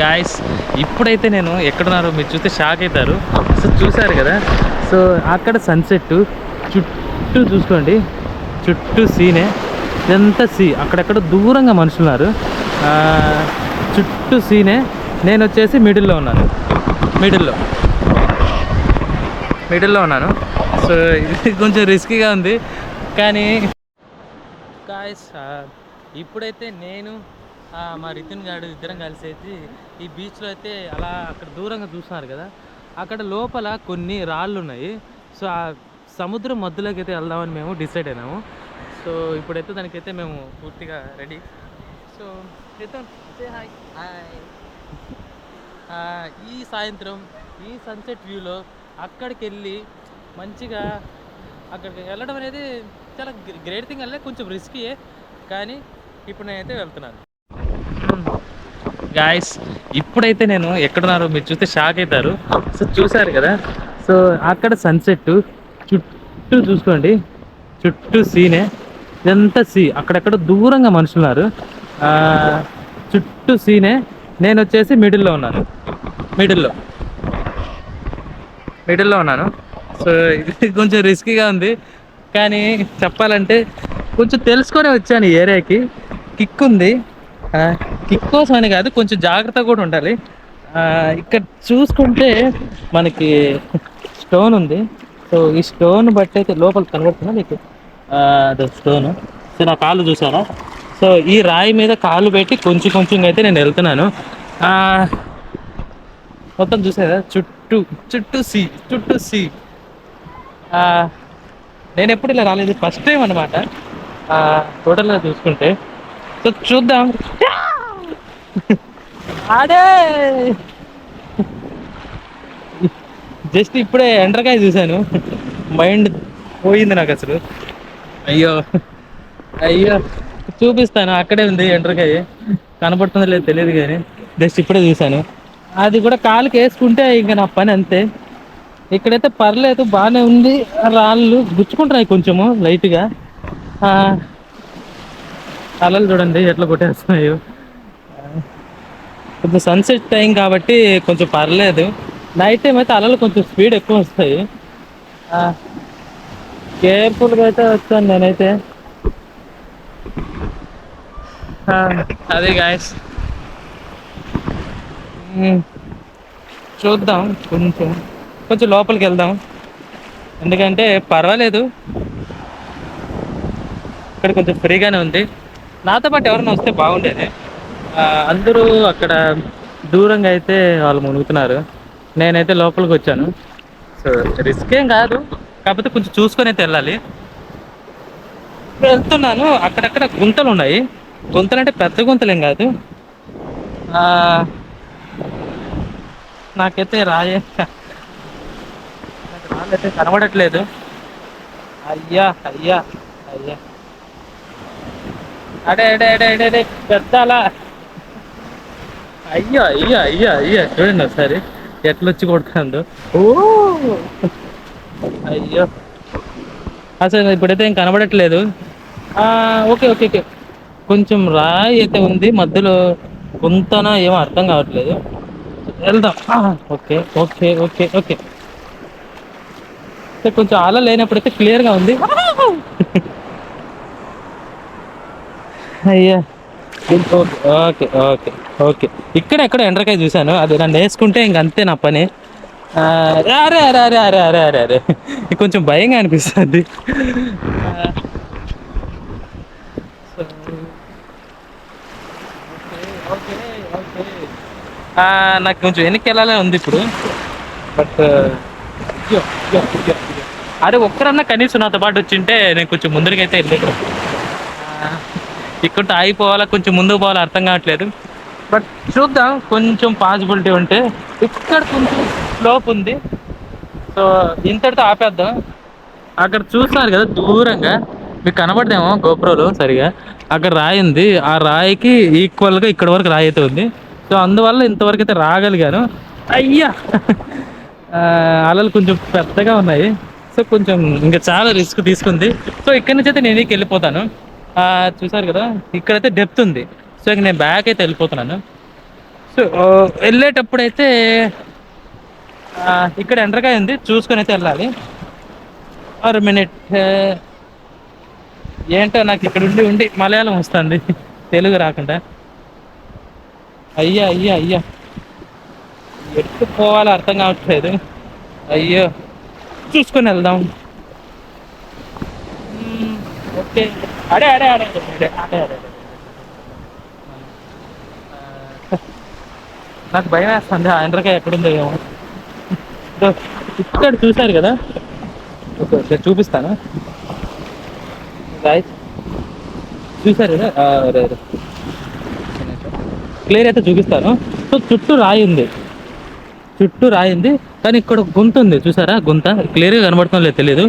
Guys ఇప్పుడైతే నేను ఎక్కడున్నారో మీరు చూస్తే షాక్ అవుతారు. సో చూసారు కదా? సో అక్కడ సన్సెట్ చుట్టూ చూసుకోండి. చుట్టూ సీనే ఇదంతా సీ అక్కడెక్కడ దూరంగా మనుషులున్నారు ఉన్నారు. చుట్టూ సీనే నేను వచ్చేసి మిడిల్లో ఉన్నాను. మిడిల్లో మిడిల్లో ఉన్నాను. సో ఇది కొంచెం రిస్కీగా ఉంది. కానీ గాయస్ ఇప్పుడైతే నేను మా రితిన్ గాడు ఇద్దరం కలిసి అయితే ఈ బీచ్లో అయితే అలా అక్కడ దూరంగా చూస్తున్నారు కదా. అక్కడ లోపల కొన్ని రాళ్ళు ఉన్నాయి. సో ఆ సముద్రం మధ్యలోకి అయితే వెళ్దామని మేము డిసైడ్ అయినాము. సో ఇప్పుడైతే దానికైతే మేము పూర్తిగా రెడీ సో రితన్ హాయ్ ఆ, ఈ సాయంత్రం ఈ సన్సెట్ వ్యూలో అక్కడికి వెళ్ళి మంచిగా అక్కడికి వెళ్ళడం అనేది చాలా గ్రేట్ థింగ్ అల్లే కొంచెం రిస్కీయే కానీ ఇప్పుడు నేనైతే వెళ్తున్నాను. గాయస్ ఇప్పుడైతే నేను ఎక్కడున్నారో మీరు చూస్తే షాక్ అవుతారు. సో చూసారు కదా? సో అక్కడ సన్సెట్ చుట్టూ చూసుకోండి. చుట్టూ సీనే ఇదంతా సీ అక్కడెక్కడ దూరంగా మనుషులున్నారు ఉన్నారు. చుట్టూ సీనే నేను వచ్చేసి మిడిల్లో ఉన్నాను. మిడిల్లో మిడిల్లో ఉన్నాను. సో ఇది కొంచెం రిస్కీగా ఉంది. కానీ చెప్పాలంటే కొంచెం తెలుసుకొని వచ్చాను ఈ ఏరియాకి కిక్ ఉంది. కిక్ కోసం అని కాదు కొంచెం జాగ్రత్త కూడా ఉండాలి. ఇక్కడ చూసుకుంటే మనకి స్టోన్ ఉంది. సో ఈ స్టోన్ బట్టి అయితే లోపల కనబడుతుందా మీకు? ఆ, అదే స్టోన్ సో నా కాళ్ళు చూసారా? సో ఈ రాయి మీద కాళ్ళు పెట్టి కొంచెం కొంచెం అయితే నేను వెళ్తున్నాను. మొత్తం చూసారా? చుట్టూ చుట్టూ సీ చుట్టూ సీ నేను ఎప్పుడు ఇలా రాలేదు. ఫస్ట్ టైం అనమాట టోటల్గా చూసుకుంటే సో చూద్దాం. అదే జస్ట్ ఇప్పుడే ఎండ్రకాయ చూశాను. మైండ్ పోయింది నాకు అసలు. అయ్యో. అయ్యో. చూపిస్తాను అక్కడే ఉంది ఎండ్రకాయ. కనబడుతుందో లేదో తెలియదు కానీ జస్ట్ ఇప్పుడే చూశాను. అది కూడా కాలుకి వేసుకుంటే ఇంకా నా పని అంతే. ఇక్కడైతే పర్లేదు బాగానే ఉంది. రాళ్ళు గుచ్చుకుంటున్నాయి కొంచెము లైట్గా. అలలు చూడండి ఎట్లా కొట్టేస్తున్నాయో. కొంచెం సన్సెట్ టైం కాబట్టి కొంచెం పర్లేదు. నైట్ టైం అయితే అలలు కొంచెం స్పీడ్ ఎక్కువ వస్తాయి. కేర్ఫుల్గా అయితే వచ్చాను నేనైతే. అదే గాయస్ చూద్దాం కొంచెం. కొంచెం లోపలికి వెళ్దాం. ఎందుకంటే పర్వాలేదు. ఇక్కడ కొంచెం ఫ్రీగానే ఉంది. నాతో పాటు ఎవరైనా వస్తే బాగుండేది. అందరూ అక్కడ దూరంగా అయితే వాళ్ళు మునుగుతున్నారు. నేనైతే లోపలికి వచ్చాను. సో రిస్క్ ఏం కాదు. కాకపోతే కొంచెం చూసుకొని అయితే వెళ్ళాలి. వెళ్తున్నాను. అక్కడక్కడ గుంతలు ఉన్నాయి. గుంతలు అంటే పెద్ద గుంతలేం కాదు. నాకైతే రాయే నాకు రాళ్ళైతే కనబడట్లేదు. అయ్యా అయ్యా అయ్యా. అడే అడే అడే అడే అడే పెద్ద అలా అయ్యో అయ్యో అయ్యో అయ్యో చూడండి ఒకసారి. ఎట్లొచ్చి కొడుతుందో. ఓ అయ్యో. అసలు ఇప్పుడైతే ఏం కనబడట్లేదు. ఆ, ఓకే ఓకే ఓకే. కొంచెం రాయి అయితే ఉంది మధ్యలో కొంతనా ఏమో అర్థం కావట్లేదు. వెళ్దాం. Okay okay okay okay. అంటే కొంచెం అలా లేనప్పుడైతే క్లియర్గా ఉంది. అయ్యా. ఓకే ఓకే ఓకే ఇక్కడ ఎక్కడ ఎండ్రకాయ చూశాను. అది నన్ను వేసుకుంటే ఇంక అంతే నా పని. అరే అరే అరే అరే అరే అరే అరే కొంచెం భయంగా అనిపిస్తుంది. ఆ, నాకు కొంచెం వెనక్కి వెళ్ళాలని ఉంది ఇప్పుడు. బట్ అరే ఒక్కరన్నా కనీసం నాతో పాటు వచ్చింటే నేను కొంచెం ముందరికైతే వెళ్ళేది ఇక్కడ ఆగిపోవాలా కొంచెం ముందుకు పోవాలా అర్థం కావట్లేదు. బట్ చూద్దాం కొంచెం పాసిబిలిటీ ఉంటే. ఇక్కడ కొంచెం స్లోప్ ఉంది. సో ఇంతటితో ఆపేద్దాం. అక్కడ చూస్తున్నారు కదా దూరంగా. మీకు కనబడదేమో గోప్రోలో సరిగా. అక్కడ రాయి ఉంది. ఆ రాయికి ఈక్వల్గా ఇక్కడ వరకు రాయి అయితే ఉంది. సో అందువల్ల ఇంతవరకు అయితే రాగలిగాను. అయ్యా! అలలు కొంచెం పెద్దగా ఉన్నాయి. సో కొంచెం ఇంకా చాలా రిస్క్ తీసుకుంది. సో ఇక్కడి నుంచి అయితే నేను వెళ్ళిపోతాను. చూసారు కదా? ఇక్కడైతే డెప్త్ ఉంది. సో ఇక నేను బ్యాక్ అయితే వెళ్ళిపోతున్నాను. సో వెళ్ళేటప్పుడైతే ఇక్కడ ఎండ్రకాయ ఉంది. చూసుకుని అయితే వెళ్ళాలి. ఆరు మినిట్ ఏంటో నాకు ఇక్కడ ఉండి ఉండి మలయాళం వస్తుంది. తెలుగు రాకుండా. అయ్యా అయ్యా అయ్యా. ఎట్టు పోవాలో అర్థం కావట్లేదు. అయ్యో. చూసుకొని వెళ్దాం. ఓకే అడే అడే అడే అడే అడే అడే నాకు భయం వేస్తుంది. ఆ ఎండ్రకాయ ఎక్కడుందో ఏమో. ఇక్కడ చూశారు కదా? ఓకే ఓకే చూపిస్తాను? రాయ్ చూశారు కదా? క్లియర్ అయితే చూపిస్తాను. సో చుట్టూ రాయి ఉంది. చుట్టూ రాయింది కానీ ఇక్కడ గుంత ఉంది. చూసారా? గుంత. క్లియర్గా కనబడుతుందో లేదు తెలియదు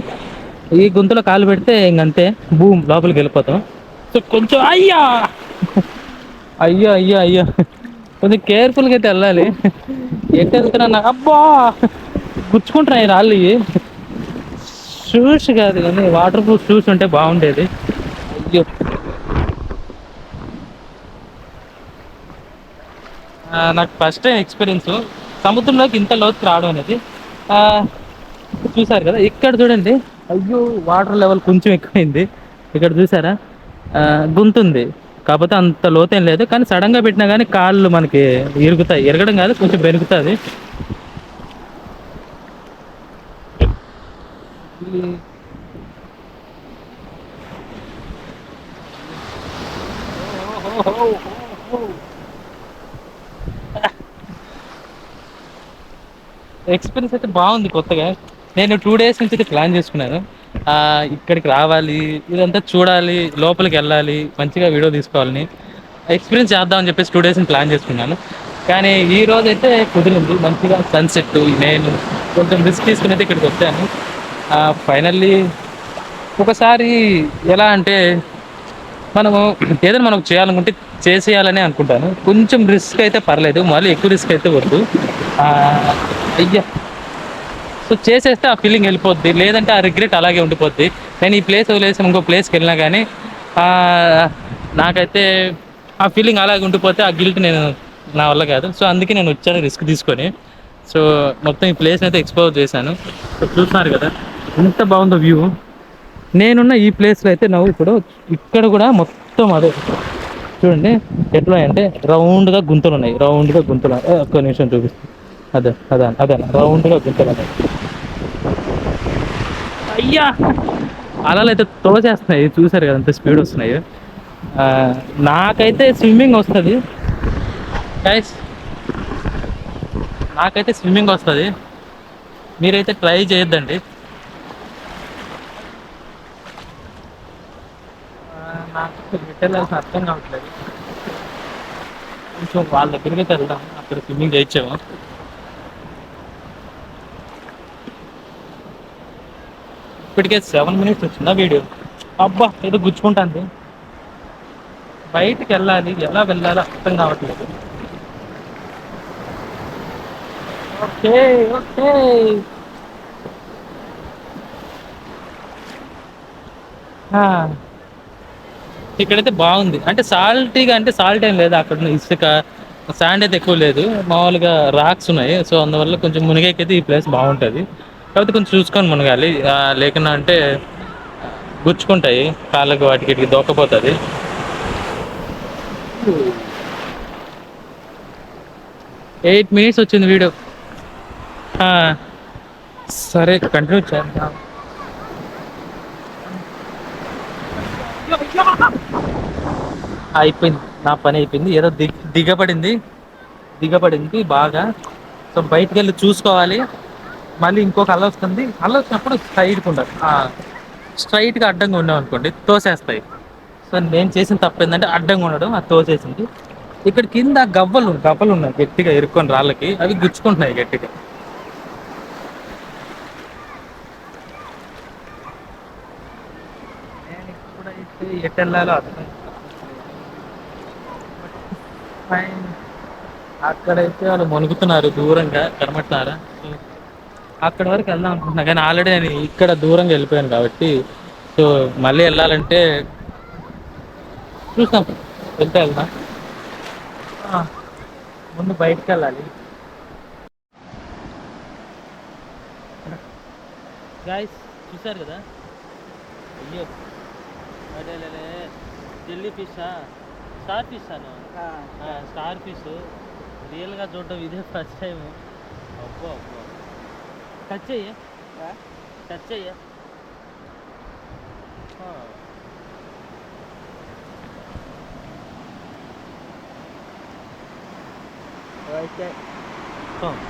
ఈ గుంతలో కాలు పెడితే ఇంకంతే. భూమి లోపలికి వెళ్ళిపోతాం. సో కొంచెం అయ్యా! అయ్యో అయ్యో అయ్యో. కొంచెం కేర్ఫుల్గా అయితే వెళ్ళాలి. ఎట్టు వెళ్తున్నా నాకు అబ్బా! గుచ్చుకుంటున్నాయి రాళ్ళు షూస్ కాదు కానీ వాటర్ ప్రూఫ్ షూస్ ఉంటే బాగుండేది. అయ్యో! నాకు ఫస్ట్ టైం ఎక్స్పీరియన్స్. సముద్రంలోకి ఇంత లోతుకు రావడం అనేది. ఆ, చూసారు కదా? ఇక్కడ చూడండి. అయ్యో వాటర్ లెవెల్ కొంచెం ఎక్కువైంది. ఇక్కడ చూసారా? గుంతుంది. కాకపోతే అంత లోతేం లేదు కానీ సడన్గా పెట్టినా కానీ కాళ్ళు మనకి ఇరుగుతాయి. ఇరగడం కాదు కొంచెం బెరుగుతుంది ఎక్స్పీరియన్స్ అయితే బాగుంది కొత్తగా. నేను టూ డేస్ నుంచి అయితే ప్లాన్ చేసుకున్నాను. ఇక్కడికి రావాలి ఇదంతా చూడాలి లోపలికి వెళ్ళాలి మంచిగా వీడియో తీసుకోవాలని ఎక్స్పీరియన్స్ చేద్దామని చెప్పేసి టూ డేస్ ప్లాన్ చేసుకున్నాను. కానీ ఈ రోజు అయితే కుదిరింది మంచిగా సన్సెట్ నేను కొంచెం రిస్క్ తీసుకుని అయితే ఇక్కడికి వచ్చాను. ఫైనల్లీ ఒకసారి ఎలా అంటే మనము ఏదైనా మనం చేయాలనుకుంటే చేసేయాలని అనుకుంటాను. కొంచెం రిస్క్ అయితే పర్లేదు మళ్ళీ ఎక్కువ రిస్క్ అయితే వద్దు. అయ్యా. సో చేసేస్తే ఆ ఫీలింగ్ వెళ్ళిపోద్ది. లేదంటే ఆ రిగ్రెట్ అలాగే ఉండిపోద్ది. నేను ఈ ప్లేస్ వదిలేసి ఇంకో ప్లేస్కి వెళ్ళినా కానీ నాకైతే ఆ ఫీలింగ్ అలాగే ఉండిపోతే ఆ గిల్ట్ నేను నా వల్ల కాదు. సో అందుకే నేను వచ్చాను రిస్క్ తీసుకొని. సో మొత్తం ఈ ప్లేస్ని అయితే ఎక్స్ప్లోర్ చేశాను. సో చూస్తున్నారు కదా ఎంత బాగుందో వ్యూ నేనున్న ఈ ప్లేస్లో అయితే నవ్వు ఇప్పుడు ఇక్కడ కూడా మొత్తం అదే. చూడండి ఎట్లా అంటే రౌండ్గా గుంతలు ఉన్నాయి. రౌండ్గా గుంతలు. ఒక్క నిమిషం చూపిస్తాను అదే అదే అదే రౌండ్గా గుంతలు అయ్యా! అలలు అయితే తోచేస్తున్నాయి చూసారు కదా అంత స్పీడ్ వస్తున్నాయి. నాకైతే స్విమ్మింగ్ వస్తుంది. గైస్ నాకైతే స్విమ్మింగ్ వస్తుంది. మీరైతే ట్రై చేయొద్దండి. నాకు వెళ్ళాల్సిన అర్థం కావట్లేదు. కొంచెం వాళ్ళ దగ్గరికి అయితే వెళ్దాం. అక్కడ స్విమ్మింగ్ చేయించాము. ఇప్పటికే సెవెన్ మినిట్స్ వచ్చిందా వీడియో అబ్బా ఏదో గుచ్చుకుంటాంది. బయటికి వెళ్ళాలి ఎలా వెళ్ళాలో అర్థం కావట్లేదు. Okay okay. ఇక్కడైతే బాగుంది. అంటే సాల్టీగా అంటే సాల్ట్ ఏం లేదు అక్కడ ఇసుక శాండ్ అయితే ఎక్కువ లేదు. మామూలుగా రాక్స్ ఉన్నాయి. సో అందువల్ల కొంచెం మునిగేకైతే ఈ ప్లేస్ బాగుంటుంది. కాకపోతే కొంచెం చూసుకొని మునగాలి. లేకుండా అంటే గుచ్చుకుంటాయి. కాళ్ళకి వాటికి వీటికి దోకపోతుంది. ఎయిట్ మినిట్స్ వచ్చింది వీడియో. ఆ, సరే కంటిన్యూ చేద్దాం. అయిపోయింది. నా పని అయిపోయింది. ఏదో దిగ దిగబడింది. దిగబడింది బాగా. సో బయటికి వెళ్ళి చూసుకోవాలి. మళ్ళీ ఇంకొక అల్ల వస్తుంది. అల్ల వచ్చినప్పుడు స్ట్రైట్గా ఉండదు స్ట్రైట్గా అడ్డంగా ఉన్నాం అనుకోండి తోసేస్తాయి. సో నేను చేసిన తప్పు ఏంటంటే అడ్డంగా ఉండడం అది తోసేసింది. ఇక్కడ కింద గవ్వలు గవ్వలు ఉన్నాయి గట్టిగా ఇరుక్కొని రాళ్ళకి అవి గుచ్చుకుంటున్నాయి గట్టిగా. నేను ఎటు వెళ్ళాలో అర్థం ఫైన్ అక్కడైతే వాళ్ళు మునుగుతున్నారు దూరంగా కనబడుతున్నారా? అక్కడ వరకు వెళ్దాం అనుకుంటున్నా కానీ ఆల్రెడీ నేను ఇక్కడ దూరంగా వెళ్ళిపోయాను కాబట్టి సో మళ్ళీ వెళ్ళాలంటే చూస్తాం. వెళ్తే వెళ్దాం. ముందు బయటకు వెళ్ళాలి. గాయస్ చూసారు కదా? అయ్యో. అదే జెల్లీ ఫిషా? స్టార్ ఫిష్ అను స్టార్ ఫిష్. రియల్గా చూడటం ఇదే ఫస్ట్ టైం అబ్బో అబ్బో. Touch yeah. Touch yeah. हाँ Right there. Come.